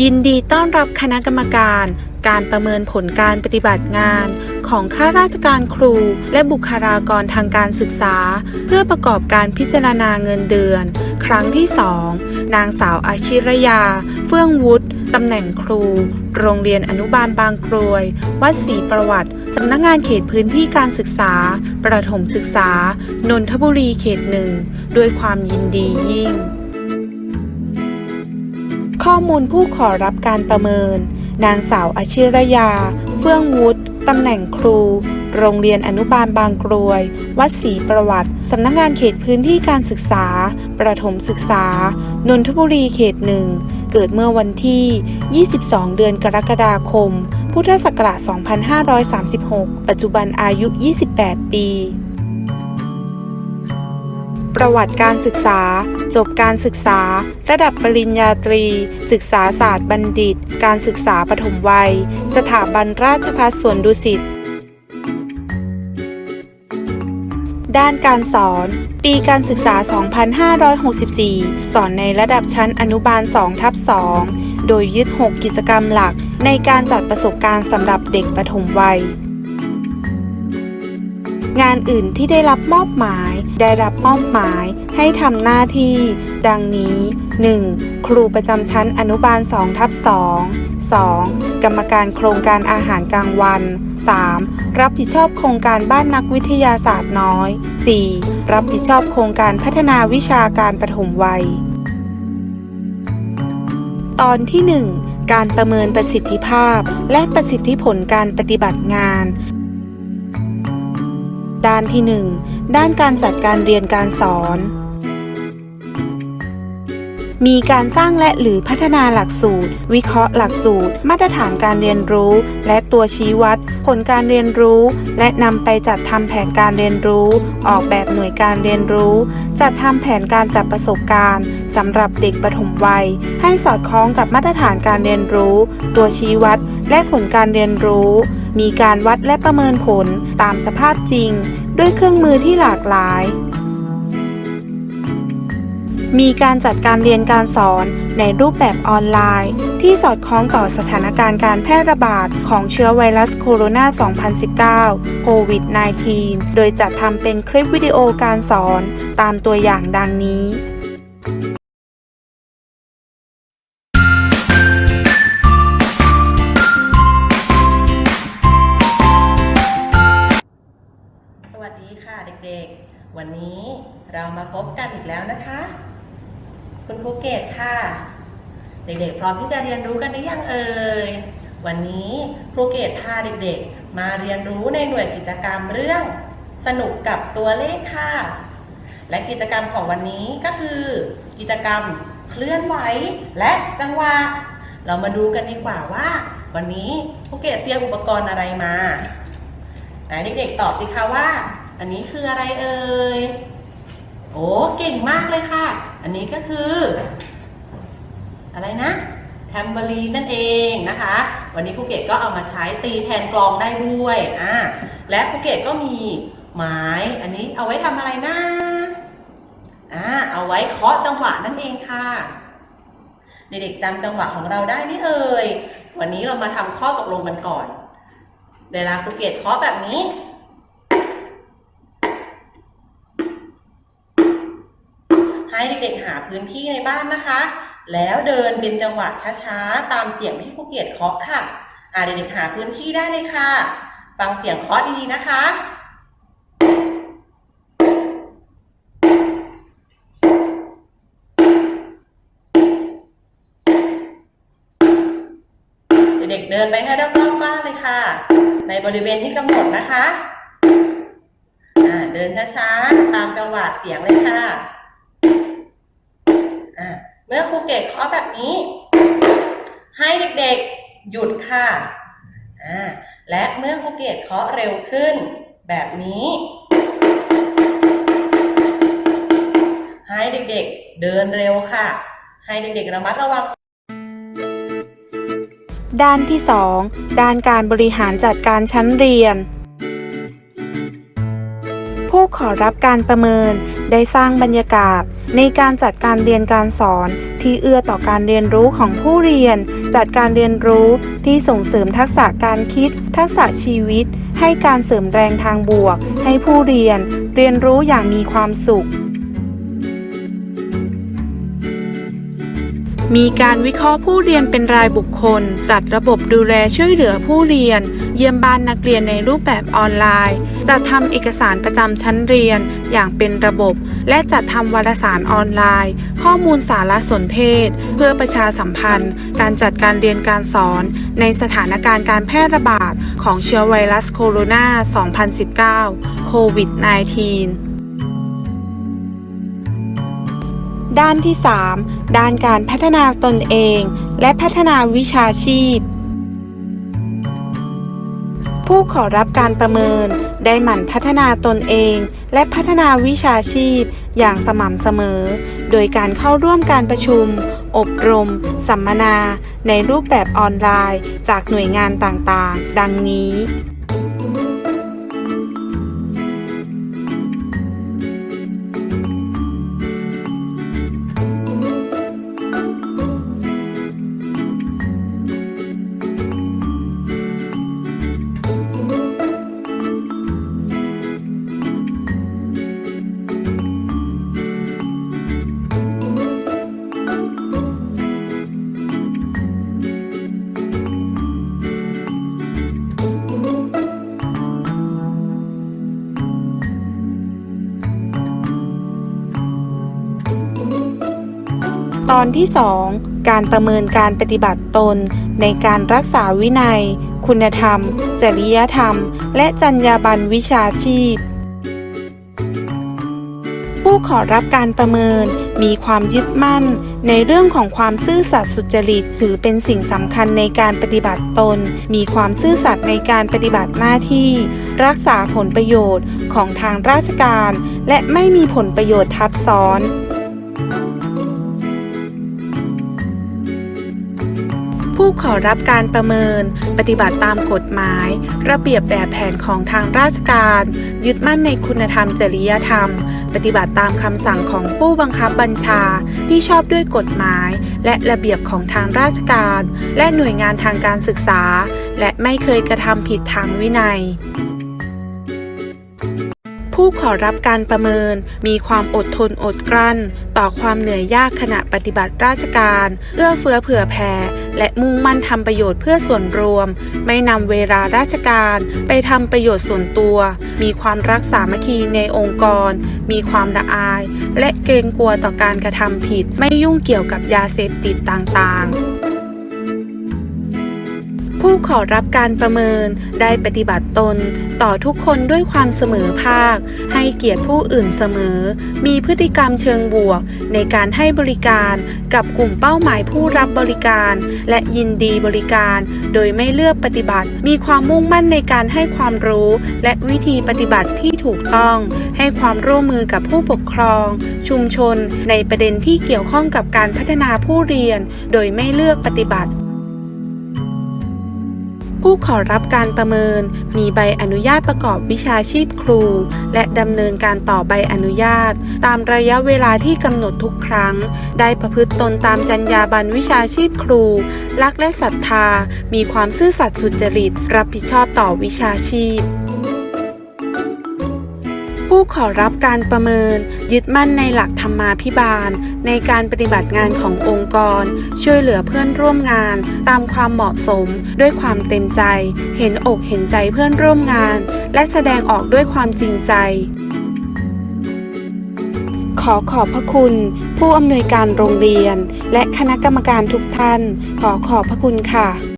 ยินดีต้อนรับคณะกรรมการ การประเมินผลการปฏิบัติงาน ของข้าราชการครู และบุคลากรทางการศึกษา เพื่อประกอบการพิจารณาเงินเดือน ครั้งที่ 2 นางสาวอาชิรยา เฟื่องวุฒิตำแหน่งครู โรงเรียนอนุบาลบางกรวย วัดศรีประวัติสำนักงานเขตพื้นที่การศึกษา ประถมศึกษา นนทบุรีเขตหนึ่ง ด้วยความยินดียิ่ง ข้อมูลผู้ขอรับการประเมิน นางสาวอาชิรยา เฟื่องวุฒิตำแหน่งครู โรงเรียนอนุบาลบางกรวย วัดศรีประวัติ สำนักงานเขตพื้นที่การศึกษา ประถมศึกษา นนทบุรีเขตหนึ่ง เกิดเมื่อวันที่ 22 เดือนกรกฎาคม พุทธศักราช 2536 ปัจจุบันอายุ 28 ปี ประวัติการศึกษา จบการศึกษา ระดับปริญญาตรี ศึกษาศาสตร์บัณฑิต การศึกษาปฐมวัย สถาบันราชภัฏสวนดุสิตด้านการสอน ปีการศึกษา 2564 สอนในระดับชั้นอนุบาล2ทับ2โดยยึด 6 กิจกรรมหลักในการจัดประสบการณ์สำหรับเด็กปฐมวัย งานอื่นที่ได้รับมอบหมาย ได้รับมอบหมายให้ทำหน้าที่ ดังนี้ 1. ครูประจำชั้นอนุบาล2ทับ2 2. กรรมการโครงการอาหารกลางวัน 3. รับผิดชอบโครงการบ้านนักวิทยาศาสตร์น้อย 4. รับผิดชอบโครงการพัฒนาวิชาการปฐมวัย ตอนที่ 1 การประเมินประสิทธิภาพและประสิทธิผลการปฏิบัติงาน ด้านที่ 1 ด้านการจัดการเรียนการสอน มีการสร้างและหรือพัฒนาหลักสูตร วิเคราะห์หลักสูตร มาตรฐานการเรียนรู้ และตัวชี้วัด ผลการเรียนรู้ และนำไปจัดทำแผนการเรียนรู้ ออกแบบหน่วยการเรียนรู้ จัดทำแผนการจัดประสบการณ์สำหรับเด็กปฐมวัย ให้สอดคล้องกับมาตรฐานการเรียนรู้ ตัวชี้วัด และผลการเรียนรู้ มีการวัดและประเมินผลตามสภาพจริง ด้วยเครื่องมือที่หลากหลาย มีการจัดการเรียนการสอนในรูปแบบออนไลน์ ที่สอดคล้องต่อสถานการณ์การแพร่ระบาดของเชื้อไวรัสโคโรนา 2019 โควิด -19 โดยจัดทำเป็นคลิปวิดีโอการสอนตามตัวอย่างดังนี้ ด็กๆ วันนี้เรามาพบกันอีกแล้วนะคะ คุณครูเกตค่ะ เด็กๆ พร้อมที่จะเรียนรู้กันหรือยังเอ่ย วันนี้ครูเกตพาเด็กๆ มาเรียนรู้ในหน่วยกิจกรรมเรื่อง สนุกกับตัวเลขค่ะ และกิจกรรมของวันนี้ก็คือ กิจกรรมเคลื่อนไหวและจังหวะ เรามาดูกันดีกว่าว่า วันนี้ครูเกตเตรียมอุปกรณ์อะไรมาไหนเด็กๆตอบสิคะว่า อันนี้คืออะไรเอ่ย โอ้เก่งมากเลยค่ะ อันนี้ก็คือ อะไรนะแทมเบอรีนนั่นเองนะคะ วันนี้ภูเก็ตก็เอามาใช้ตีแทนกลองได้ด้วยอ่าและภูเก็ตก็มีไม้อันนี้เอาไว้ทำอะไรนะอ่าเอาไว้เคาะจังหวะนั่นเองค่ะเด็กๆจำจังหวะของเราได้นี่เอ่ยวันนี้เรามาทำข้อตกลงกันก่อน เวลาภูเก็ตเคาะแบบนี้ พื้นที่ในบ้านนะคะ แล้วเดินเป็นจังหวะช้าๆ ตามเสียงที่ภูเก็ตเคาะค่ะอ่าเด็กๆหาพื้นที่ได้เลยค่ะ ฟังเสียงเคาะดีๆนะคะเด็กๆเดินไปให้รอบๆบ้านเลยค่ะ ในบริเวณที่กำหนดนะคะเดินช้าๆ ตามจังหวะเสียงเลยค่ะ เมื่อครูเกตเคาะแบบนี้ ให้เด็กๆหยุดค่ะและเมื่อครูเกตเคาะเร็วขึ้น แบบนี้ ให้เด็กๆเดินเร็วค่ะ ให้เด็กๆระมัดระวังด้านที่ 2 ด้านการบริหารจัดการชั้นเรียน ผู้ขอรับการประเมินได้สร้างบรรยากาศ ในการจัดการเรียนการสอนที่เอื้อต่อการเรียนรู้ของผู้เรียน จัดการเรียนรู้ที่ส่งเสริมทักษะการคิด ทักษะชีวิต ให้การเสริมแรงทางบวก ให้ผู้เรียน เรียนรู้อย่างมีความสุข มีการวิเคราะห์ผู้เรียนเป็นรายบุคคล จัดระบบดูแลช่วยเหลือผู้เรียน ยี่ยมบ้านนักเรียนในรูปแบบออนไลน์ จัดทำเอกสารประจำชั้นเรียนอย่างเป็นระบบ และจัดทำวารสารออนไลน์ ข้อมูลสารสนเทศ เพื่อประชาสัมพันธ์ การจัดการเรียนการสอน ในสถานการณ์การแพร่ระบาดของเชื้อไวรัสโคโรนา 2019 โควิด -19 ด้านที่ 3 ด้านการพัฒนาตนเอง และพัฒนาวิชาชีพ ผู้ขอรับการประเมิน ได้หมั่นพัฒนาตนเอง และพัฒนาวิชาชีพ อย่างสม่ำเสมอ โดยการเข้าร่วมการประชุม อบรม สัมมนา ในรูปแบบออนไลน์ จากหน่วยงานต่างๆ ดังนี้ ตอนที่ 2 การประเมินการปฏิบัติตน ในการรักษาวินัย คุณธรรม จริยธรรม และจรรยาบรรณวิชาชีพ ผู้ขอรับการประเมินมีความยึดมั่น ในเรื่องของความซื่อสัตย์สุจริตถือเป็นสิ่งสำคัญในการปฏิบัติตน มีความซื่อสัตย์ในการปฏิบัติหน้าที่ รักษาผลประโยชน์ของทางราชการ และไม่มีผลประโยชน์ทับซ้อน ผู้ขอรับการประเมิน ปฏิบัติตามกฎหมาย ระเบียบแบบแผนของทางราชการ ยึดมั่นในคุณธรรมจริยธรรม ปฏิบัติตามคำสั่งของผู้บังคับบัญชาที่ชอบด้วยกฎหมาย และระเบียบของทางราชการ และหน่วยงานทางการศึกษา และไม่เคยกระทำผิดทางวินัยผู้ขอรับการประเมินมีความอดทนอดกลั้น ต่อความเหนื่อยยากขณะปฏิบัติราชการ เอื้อเฟื้อเผื่อแผ่ และมุ่งมั่นทำประโยชน์เพื่อส่วนรวม ไม่นำเวลาราชการไปทำประโยชน์ส่วนตัว มีความรักสามัคคีในองค์กร มีความละอาย และเกรงกลัวต่อการกระทำผิด ไม่ยุ่งเกี่ยวกับยาเสพติดต่างๆ ผู้ขอรับการประเมินได้ปฏิบัติตนต่อทุกคนด้วยความเสมอภาค ให้เกียรติผู้อื่นเสมอ มีพฤติกรรมเชิงบวก ในการให้บริการกับกลุ่มเป้าหมายผู้รับบริการ และยินดีบริการ โดยไม่เลือกปฏิบัติ มีความมุ่งมั่นในการให้ความรู้ และวิธีปฏิบัติที่ถูกต้อง ให้ความร่วมมือกับผู้ปกครอง ชุมชน ในประเด็นที่เกี่ยวข้องกับการพัฒนาผู้เรียน โดยไม่เลือกปฏิบัติ ผู้ขอรับการประเมิน มีใบอนุญาตประกอบวิชาชีพครู และดำเนินการต่อใบอนุญาต ตามระยะเวลาที่กำหนดทุกครั้ง ได้ประพฤติตนตามจรรยาบรรณวิชาชีพครู รักและศรัทธา มีความซื่อสัตย์สุจริต รับผิดชอบต่อวิชาชีพ ผู้ขอรับการประเมิน ยึดมั่นในหลักธรรมาภิบาล ในการปฏิบัติงานขององค์กร ช่วยเหลือเพื่อนร่วมงาน ตามความเหมาะสม ด้วยความเต็มใจ เห็นอกเห็นใจเพื่อนร่วมงาน และแสดงออกด้วยความจริงใจ ขอขอบพระคุณ ผู้อำนวยการโรงเรียน และคณะกรรมการทุกท่าน ขอขอบพระคุณค่ะ